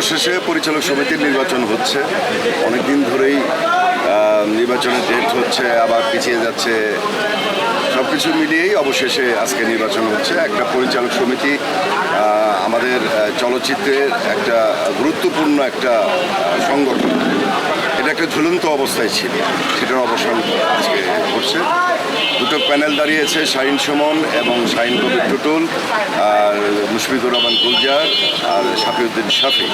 অবশেষে পরিচালক সমিতির নির্বাচন হচ্ছে। অনেক দিন ধরেই নির্বাচনের ডেট হচ্ছে, আবার পিছিয়ে যাচ্ছে। সব কিছু মিলিয়েই অবশেষে আজকে নির্বাচন হচ্ছে। একটা পরিচালক সমিতি আমাদের চলচ্চিত্রের একটা গুরুত্বপূর্ণ একটা সংগঠন। এটা একটা ঝুলন্ত অবস্থায় ছিল। সেটার অবসান আজকে ঘটছে। দুটো প্যানেল দাঁড়িয়েছে শাহিন সুমন এবং শাহিন কবির টুটুল আর মুশফিকুর রহমান গুলজার আর শাফিউদ্দিন শাফি।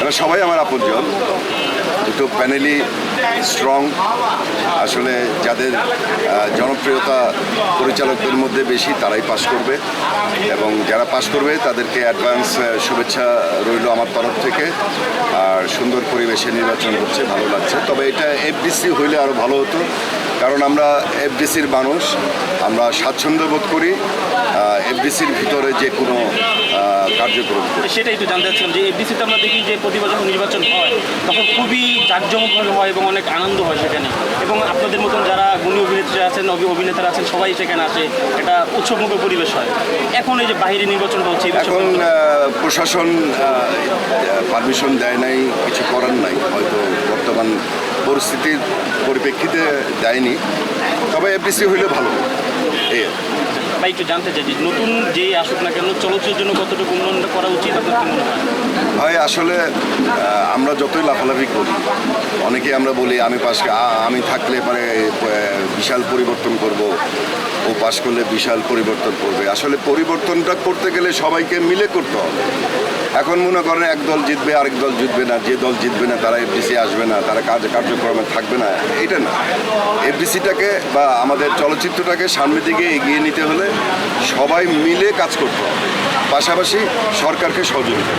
এরা সবাই আমার আপনজন। দুটো প্যানেলই স্ট্রং আসলে যাদের জনপ্রিয়তা পরিচালকদের মধ্যে বেশি, তারাই পাশ করবে। এবং যারা পাশ করবে, তাদেরকে অ্যাডভান্স শুভেচ্ছা রইল আমার তরফ থেকে। আর সুন্দর পরিবেশে নির্বাচন হচ্ছে, ভালো লাগছে। তবে এটা এফডিসি হইলে আরও ভালো হতো। কারণ আমরা এফডিসির মানুষ আমরা স্বাচ্ছন্দ্য বোধ করি এফডিসির ভিতরে যে কোনো কার্যক্রম করি। সেটাই একটু জানতে চাচ্ছিলাম যে এফডিসিতে আমরা দেখি যে প্রতিবার যখন নির্বাচন হয় তখন খুবই জাঁকজমকভাবে হয় এবং অনেক আনন্দ হয় সেখানে। এবং আপনাদের মতন যারা গুণী অভিনেত্রী আছেন অভি- অভিনেতারা আছেন সবাই সেখানে আসে এটা উৎসবমুখী পরিবেশ হয়। এখন এই যে বাইরে নির্বাচন হচ্ছে এখন প্রশাসন পারমিশন দেয় নাই কিছু করার নাই হয়তো বর্তমান পরিস্থিতির পরিপ্রেক্ষিতে দেয়নি তবে এফডিসি হইলে ভালো। এই। ভাই একটু জানতে চাই যে নতুন যে আসুক না কেন চলচ্চিত্রের জন্য কতটুকু উন্নয়ন করা উচিত আপনার মনে হয়? ভাই আসলে আমরা যতই লাফালাফি করি অনেকে আমরা বলি আমি পাশ আমি থাকলে মানে আহ, বিশাল পরিবর্তন করব। ও পাশ করলে বিশাল পরিবর্তন করবে। আসলে পরিবর্তনটা করতে গেলে সবাইকে মিলে করতে হবে। এখন মনে করেন এক দল জিতবে, আরেক দল জিতবে না। যে দল জিতবে না, তারা এফডিসি আসবে না, তারা কাজ কার্যক্রমে থাকবে না। এটা না। এফডিসিটাকে বা আমাদের চলচ্চিত্রটাকে সামনের দিকে এগিয়ে নিতে হলে সবাই মিলে কাজ করতে হবে। পাশাপাশি সরকারকে সহযোগিতা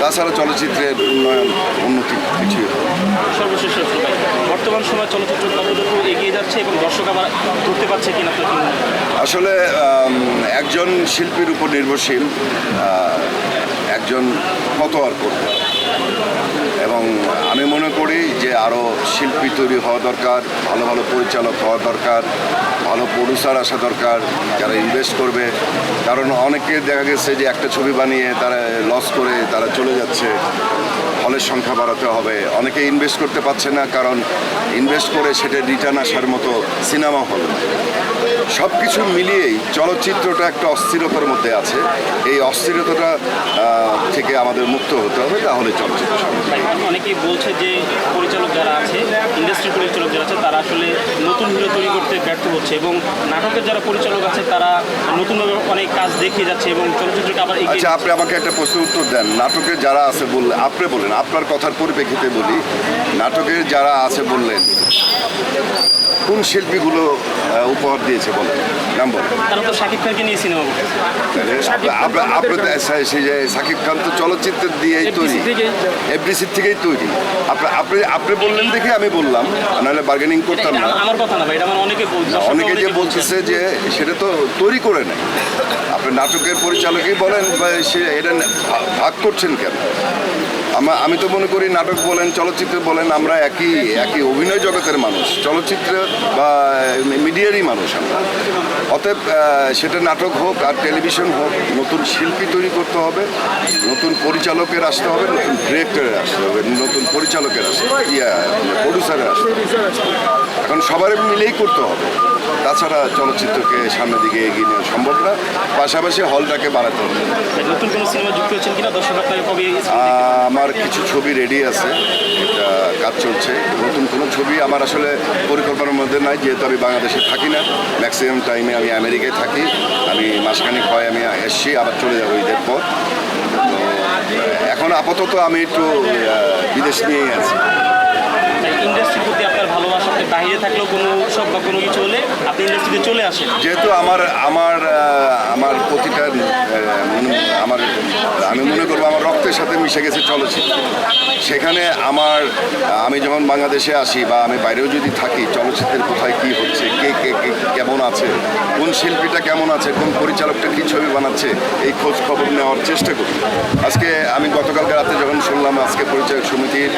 তাছাড়া চলচ্চিত্রের উন্নয়ন, উন্নতি কিছুই হবে সর্বশেষ বর্তমান সময় চলচ্চিত্র এগিয়ে যাচ্ছে এবং দর্শক আবার ধরতে পারছে কিনা আসলে একজন শিল্পীর উপর নির্ভরশীল একজন কত আর করবে এবং আমি মনে করি যে আরও শিল্পী তৈরি হওয়া দরকার, ভালো ভালো পরিচালক হওয়া দরকার, ভালো প্রডিউসার আসা দরকার, যারা ইনভেস্ট করবে। কারণ অনেকে দেখা গেছে যে একটা ছবি বানিয়ে তারা লস করে, তারা চলে যাচ্ছে। হলের সংখ্যা বাড়াতে হবে। অনেকে ইনভেস্ট করতে পারছে না কারণ ইনভেস্ট করে সেটা রিটার্ন আসার মতো সিনেমা হল সব কিছু মিলিয়েই চলচ্চিত্রটা একটা অস্থিরতার মধ্যে আছে। এই অস্থিরতাটা থেকে আমাদের মুক্ত হতে হবে, তাহলে চলচ্চিত্র অনেকেই বলছে যে পরিচালক যারা আছে ইন্ডাস্ট্রি পরিচালক যারা আছে, তারা আসলে নতুন হিরো তৈরি করতে ব্যর্থ হচ্ছে এবং নাটকের যারা পরিচালক আছে তারা নতুনভাবে অনেক কাজ দেখিয়ে যাচ্ছে এবং চলচ্চিত্রকে আবার আচ্ছা আপনি আমাকে একটা প্রশ্ন উত্তর দেন। নাটকে যারা আছে বললে আপনি বলেন আপনার কথার পরিপ্রেক্ষিতে বলি নাটকের যারা আছে বললেন কোন শিল্পীগুলো উপহার দিয়েছে বলেন? নাম বলেন। তারা তো শাকিব খানকে নিয়ে সিনেমা করছে। আপনি আপনি সেই যে সাকিব খান তো চলচ্চিত্র দিয়েই তৈরি। FDC থেকেই। এফডিসির থেকেই তৈরি। আপনি আপনি আপনি বললেন দেখে আমি বললাম নাহলে বার্গেনিং করতাম না। আমার কথা না ভাই এটা আমার অনেকে অনেকে যে বলতেছে যে সেটা তো তৈরি করে নেয়। আপনি নাটকের পরিচালকই বলেন বা সে এটা ভাগ করছেন কেন? আমি তো মনে করি নাটক বলেন চলচ্চিত্র বলেন আমরা একই একই অভিনয় জগতের মানুষ চলচ্চিত্র বা মিডিয়ারই মানুষ আমরা। অতএব সেটা নাটক হোক আর টেলিভিশন হোক নতুন শিল্পী তৈরি করতে হবে নতুন পরিচালকের আসতে হবে নতুন ডিরেক্টরের আসতে হবে নতুন পরিচালকের আসতে হবে ইয়া প্রডিউসারের আসতে হবে। এখন সবার মিলেই করতে হবে। তাছাড়া চলচ্চিত্রকে সামনের দিকে এগিয়ে নেওয়া সম্ভব না পাশাপাশি হলটাকে বাড়াতে হবে। নতুন কোনো সিনেমা যুক্ত হচ্ছেন কিনা? দর্শক আপনাকে কবে এই screen দেখতে আহ, আমার কিছু ছবি রেডি আছে এটা কাজ চলছে। নতুন কোনো ছবি আমার আসলে পরিকল্পনার মধ্যে নাই যেহেতু আমি বাংলাদেশে থাকি না। ম্যাক্সিমাম টাইমে আমি আমেরিকায় থাকি। আমি মাসখানেক হয় আমি এসছি আবার চলে যাব ঈদের পর। এখন আপাতত আমি একটু বিদেশ নিয়েই আছি। ইন্ডাস্ট্রির প্রতি আপনার ভালোবাসা থাকলেও কোনো উৎসব বা কোনো কিছু হলে আপনি ইন্ডাস্ট্রিতে চলে আসেন। যেহেতু আমার আমার আমার প্রতিটা আমার, আমি মনে করব আমার রক্তের সাথে মিশে গেছে চলচ্চিত্র। সেখানে আমার, আমি যখন বাংলাদেশে আসি বা আমি বাইরেও যদি থাকি, চলচ্চিত্রের কোথায় কি হচ্ছে, কে কে কে কেমন আছে, কোন শিল্পীটা কেমন আছে, কোন পরিচালকটা কি ছবি বানাচ্ছে, এই খোঁজ খবর নেওয়ার চেষ্টা করি। আজকে আমি গতকালকে রাতে যখন শুনলাম আজকে পরিচালক সমিতির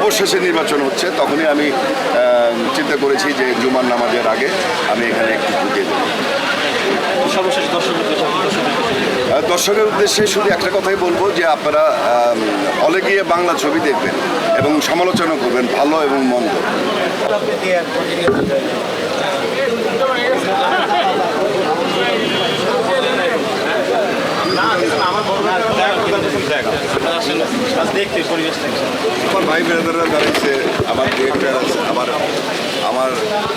অবশেষে নির্বাচন হচ্ছে তখনই আমি চিন্তা করেছি যে জুমার নামাজের আগে আমি এখানে একটু ঢুকে দেবো দর্শকের উদ্দেশ্যে শুধু একটা কথাই বলব যে আপনারা হলে গিয়ে বাংলা ছবি দেখবেন এবং সমালোচনা করবেন ভালো এবং মন্দ। পরিবেশ আমার আমার আমার